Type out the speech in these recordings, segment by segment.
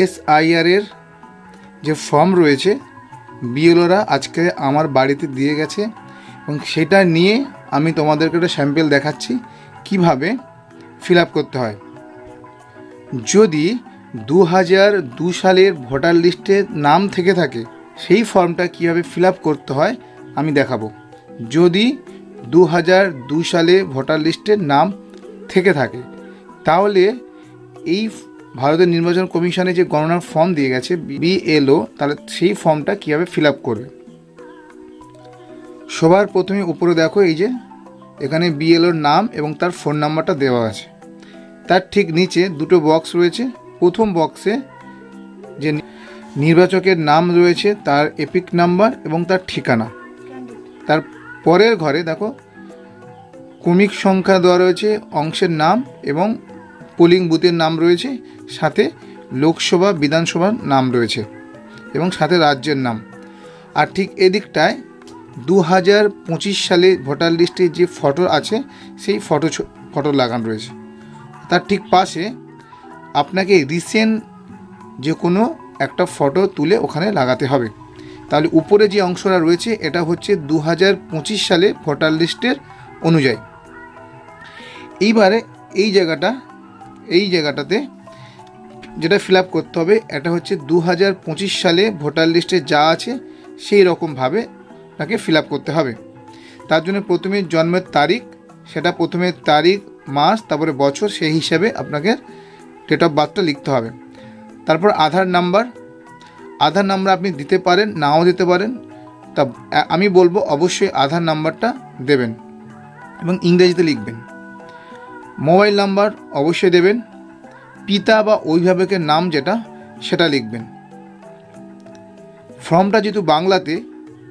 এসআইআরের যে ফর্ম রয়েছে, বিএলওরা আজকে আমার বাড়িতে দিয়ে গেছে এবং সেটা নিয়ে আমি তোমাদেরকে একটা স্যাম্পেল দেখাচ্ছি কীভাবে ফিল আপ করতে হয়। যদি দু হাজার দু সালের ভোটার লিস্টে নাম থেকে থাকে, সেই ফর্মটা কীভাবে ফিল আপ করতে হয় আমি দেখাবো। যদি দু হাজার দু সালে ভোটার লিস্টের নাম থেকে থাকে, তাহলে এই ভারতের নির্বাচন কমিশনে যে গণনার ফর্ম দিয়ে গেছে বিএলও তাহলে সেই ফর্মটা কীভাবে ফিল আপ করবে? সবার প্রথমে উপরে দেখো, এই যে, এখানে বিএলওর নাম এবং তার ফোন নাম্বারটা দেওয়া আছে। তার ঠিক নিচে দুটো বক্স রয়েছে। প্রথম বক্সে যে নির্বাচকের নাম রয়েছে, তার এপিক নাম্বার এবং তার ঠিকানা। তার পরের ঘরে দেখো ক্রমিক সংখ্যা দেওয়া রয়েছে, অংশের নাম এবং পোলিং বুথের নাম রয়েছে, সাথে লোকসভা, বিধানসভার নাম রয়েছে এবং সাথে রাজ্যের নাম। আর ঠিক এদিকটায় দু হাজার পঁচিশ সালে ভোটার লিস্টে যে ফটো আছে, সেই ফটো ফটো লাগানো রয়েছে। তার ঠিক পাশে আপনাকে রিসেন্ট যে কোনো একটা ফটো তুলে ওখানে লাগাতে হবে। তাহলে উপরে যে অংশটা রয়েছে, এটা হচ্ছে দু হাজার পঁচিশ সালে ভোটার লিস্টের অনুযায়ী। এইবারে এই জায়গাটা এই জায়গাটাতে যেটা ফিল করতে হবে, এটা হচ্ছে দু হাজার পঁচিশ সালে ভোটার লিস্টে যা আছে, সেই রকমভাবে তাকে ফিল করতে হবে। তার জন্য প্রথমে জন্মের তারিখ, সেটা প্রথমে তারিখ, মাস, তারপরে বছর, সেই হিসাবে আপনাকে ডেট অফ বার্থটা লিখতে হবে। তারপর আধার নাম্বার আধার নাম্বার আপনি দিতে পারেন, নাও দিতে পারেন, তা আমি বলব অবশ্যই আধার নাম্বারটা দেবেন এবং ইংরেজিতে লিখবেন। মোবাইল নাম্বার অবশ্যই দেবেন, পিতা বা অভিভাবকের নাম যেটা, সেটা লিখবেন। ফর্মটা যেহেতু বাংলাতে,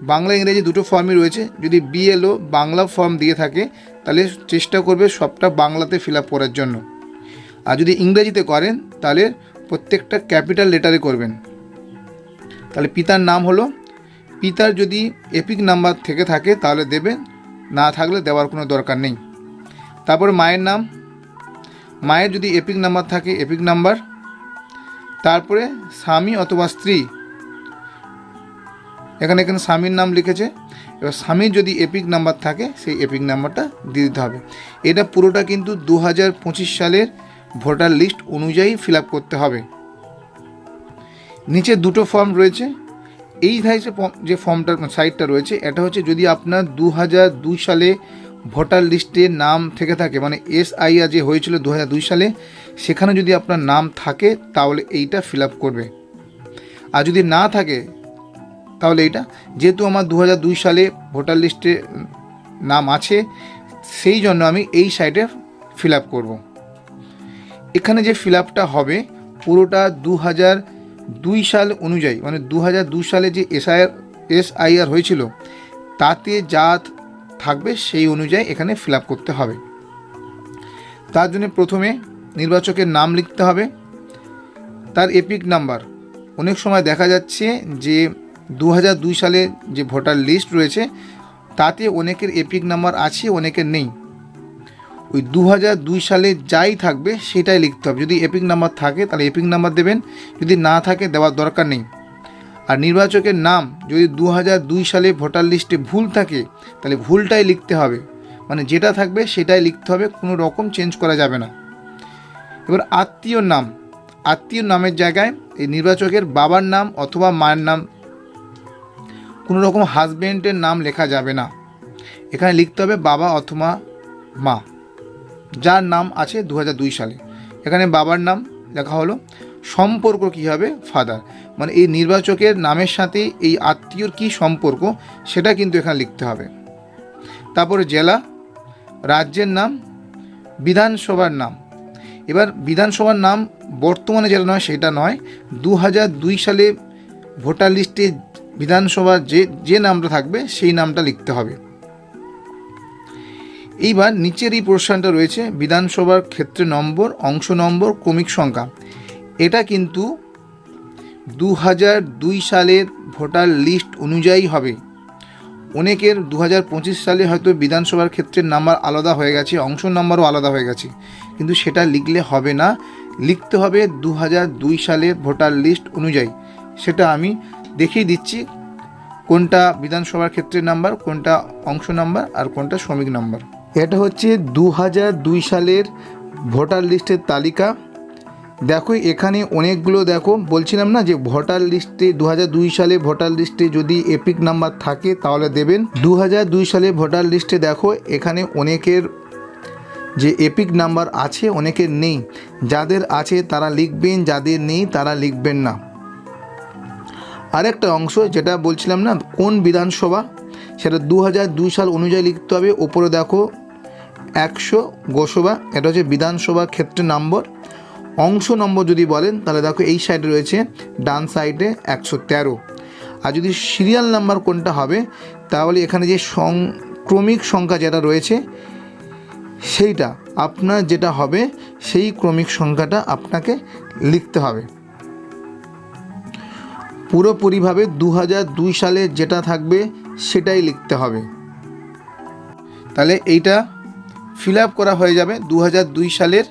বাংলা, ইংরেজি দুটো ফর্মই রয়েছে, যদি বিএলও বাংলা ফর্ম দিয়ে থাকে, তাহলে চেষ্টা করবে সবটা বাংলাতে ফিল করার জন্য। আর যদি ইংরেজিতে করেন, তাহলে প্রত্যেকটা ক্যাপিটাল লেটারে করবেন। তাহলে পিতার নাম হলো, পিতার যদি এপিক নাম্বার থেকে থাকে, তাহলে দেবেন, না থাকলে দেওয়ার কোনো দরকার নেই। তারপর মায়ের নাম মায়ের যদি এপিক নাম্বার থাকে, এপিক নাম্বার, তারপরে স্বামী অথবা স্ত্রী, এখানে এখানে স্বামীর নাম লিখেছে, এবার স্বামীর যদি এপিক নাম্বার থাকে, সেই এপিক নাম্বারটা দিয়ে দিতে হবে। এটা পুরোটা কিন্তু দু হাজার পঁচিশ সালের ভোটার লিস্ট অনুযায়ী ফিল করতে হবে। নিচে দুটো ফর্ম রয়েছে। এই সাইজে যে ফর্মটা সাইটটা রয়েছে, এটা হচ্ছে যদি আপনার দু হাজার দুই সালে ভোটার লিস্টে নাম থেকে থাকে মানে এসআইআর যে হয়েছিল দু হাজার দুই সালে, সেখানে যদি আপনার নাম থাকে, তাহলে এইটা ফিল করবে। আর যদি না থাকে, তাহলে এইটা, যেহেতু আমার দু হাজার দুই সালে ভোটার লিস্টে নাম আছে, সেই জন্য আমি এই সাইটে ফিল করব। এখানে যে ফিল হবে, পুরোটা দু দুই সাল অনুযায়ী মানে দু হাজার দুই সালে যে এসআইআর এসআইআর হয়েছিল, তাতে যা থাকবে সেই অনুযায়ী এখানে ফিল করতে হবে। তার জন্য প্রথমে নির্বাচকের নাম লিখতে হবে। তার এপিক নাম্বার। অনেক সময় দেখা যাচ্ছে যে দু হাজার দুই সালে যে ভোটার লিস্ট রয়েছে, তাতে অনেকের এপিক নাম্বার আছে, অনেকের নেই। ওই দু হাজার দুই সালে যাই থাকবে সেটাই লিখতে হবে। যদি এপিক নাম্বার থাকে, তাহলে এপিক নাম্বার দেবেন। যদি না থাকে, দেওয়ার দরকার নেই। আর নির্বাচকের নাম যদি দু দুই সালে ভোটার লিস্টে ভুল থাকে, তাহলে ভুলটাই লিখতে হবে। মানে যেটা থাকবে সেটাই লিখতে হবে, কোনো রকম চেঞ্জ করা যাবে না। এবার আত্মীয়র নাম। আত্মীয় নামের জায়গায় এই নির্বাচকের বাবার নাম অথবা মায়ের নাম, কোনো রকম হাজব্যান্ডের নাম লেখা যাবে না। এখানে লিখতে হবে বাবা অথবা মা। যার নাম আছে দু সালে। এখানে বাবার নাম লেখা হলো সম্পর্ক কী হবে? ফাদার মানে এই নির্বাচকের নামের সাথে এই আত্মীয়র কী সম্পর্ক? সেটা কিন্তু এখানে লিখতে হবে। তারপরে জেলা, রাজ্যের নাম, বিধানসভার নাম। এবার বিধানসভার নাম বর্তমানে যেটা নয়, সেটা নয়। দু সালে ভোটার লিস্টে বিধানসভার যে যে নামটা থাকবে, সেই নামটা লিখতে হবে। এইবার নিচের এই প্রশ্নটা রয়েছে, বিধানসভার ক্ষেত্রে নম্বর, অংশ নম্বর, ক্রমিক সংখ্যা। এটা কিন্তু দু দুই সালের ভোটার লিস্ট অনুযায়ী হবে। অনেকের দু হাজার পঁচিশ সালে হয়তো বিধানসভার ক্ষেত্রে নাম্বার আলাদা হয়ে গেছে, অংশ নাম্বারও আলাদা হয়ে গেছে। কিন্তু সেটা লিখলে হবে না। লিখতে হবে দু হাজার দুই সালের ভোটার লিস্ট অনুযায়ী। সেটা আমি দেখিয়ে দিচ্ছি কোনটা বিধানসভার ক্ষেত্রের নাম্বার, কোনটা অংশ নাম্বার আর কোনটা শ্রমিক নাম্বার। এটা হচ্ছে দু দুই সালের ভোটার লিস্টের তালিকা। দেখো এখানে অনেকগুলো দেখো, বলছিলাম না যে ভোটার লিস্টে দু সালে ভোটার লিস্টে যদি এপিক নাম্বার থাকে তাহলে দেবেন। দু সালে ভোটার লিস্টে দেখো, এখানে অনেকের যে এপিক নাম্বার আছে, অনেকের নেই। যাদের আছে তারা লিখবেন, যাদের নেই তারা লিখবেন না। আরেকটা অংশ, যেটা বলছিলাম না, কোন বিধানসভা? সেটা দু সাল অনুযায়ী লিখতে হবে। ওপরে দেখো, একশো গোসভা এটা হচ্ছে বিধানসভা ক্ষেত্রে নম্বর। অংশ নম্বর যদি বলেন, তাহলে দেখো এই সাইডে রয়েছে, ডান সাইডে একশো তেরো। আর যদি সিরিয়াল নাম্বার কোনটা হবে, তাহলে এখানে যে সংক্রমিক সংখ্যা যেটা রয়েছে, সেইটা আপনার যেটা হবে, সেই ক্রমিক সংখ্যাটা আপনাকে লিখতে হবে। পুরোপুরিভাবে দু হাজার দুই সালে যেটা থাকবে, সেটাই লিখতে হবে। তাহলে এইটা ফিল আপ করা হয়ে যাবে দু সালের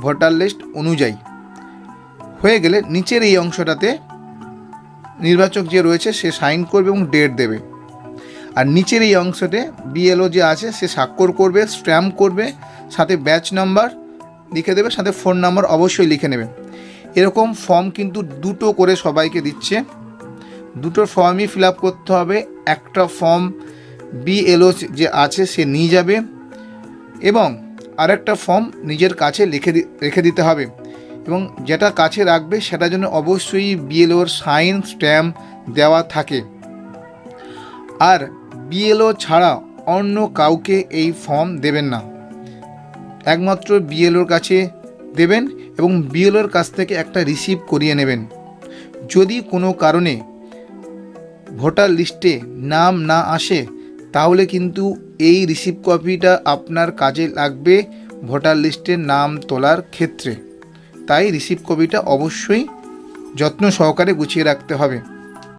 ভোটার লিস্ট অনুযায়ী। হয়ে গেলে নিচের এই অংশটাতে নির্বাচক যে রয়েছে সে সাইন করবে এবং ডেট দেবে। আর নিচের এই অংশতে বিএলও যে আছে সে স্বাক্ষর করবে, স্ট্যাম্প করবে, সাথে ব্যাচ নাম্বার লিখে দেবে, সাথে ফোন নাম্বার অবশ্যই লিখে নেবে। এরকম ফর্ম কিন্তু দুটো করে সবাইকে দিচ্ছে। দুটো ফর্মই ফিল করতে হবে। একটা ফর্ম বিএলও যে আছে সে নিয়ে যাবে এবং আরেকটা ফর্ম নিজের কাছে লিখে রেখে দিতে হবে। এবং যেটা কাছে রাখবে সেটা যেন অবশ্যই বিএলওর সাইন স্ট্যাম্প দেওয়া থাকে। আর বিএলও ছাড়া অন্য কাউকে এই ফর্ম দেবেন না। একমাত্র বিএলওর কাছে দেবেন এবং বিএলওর কাছ থেকে একটা রিসিভ করিয়ে নেবেন। যদি কোনো কারণে ভোটার লিস্টে নাম না আসে তাহলে কিন্তু এই রিসিভ কপিটা আপনার কাজে লাগবে ভোটার লিস্টে নাম তোলার ক্ষেত্রে। তাই রিসিভ কপিটা অবশ্যই যত্ন সহকারে গুছিয়ে রাখতে হবে।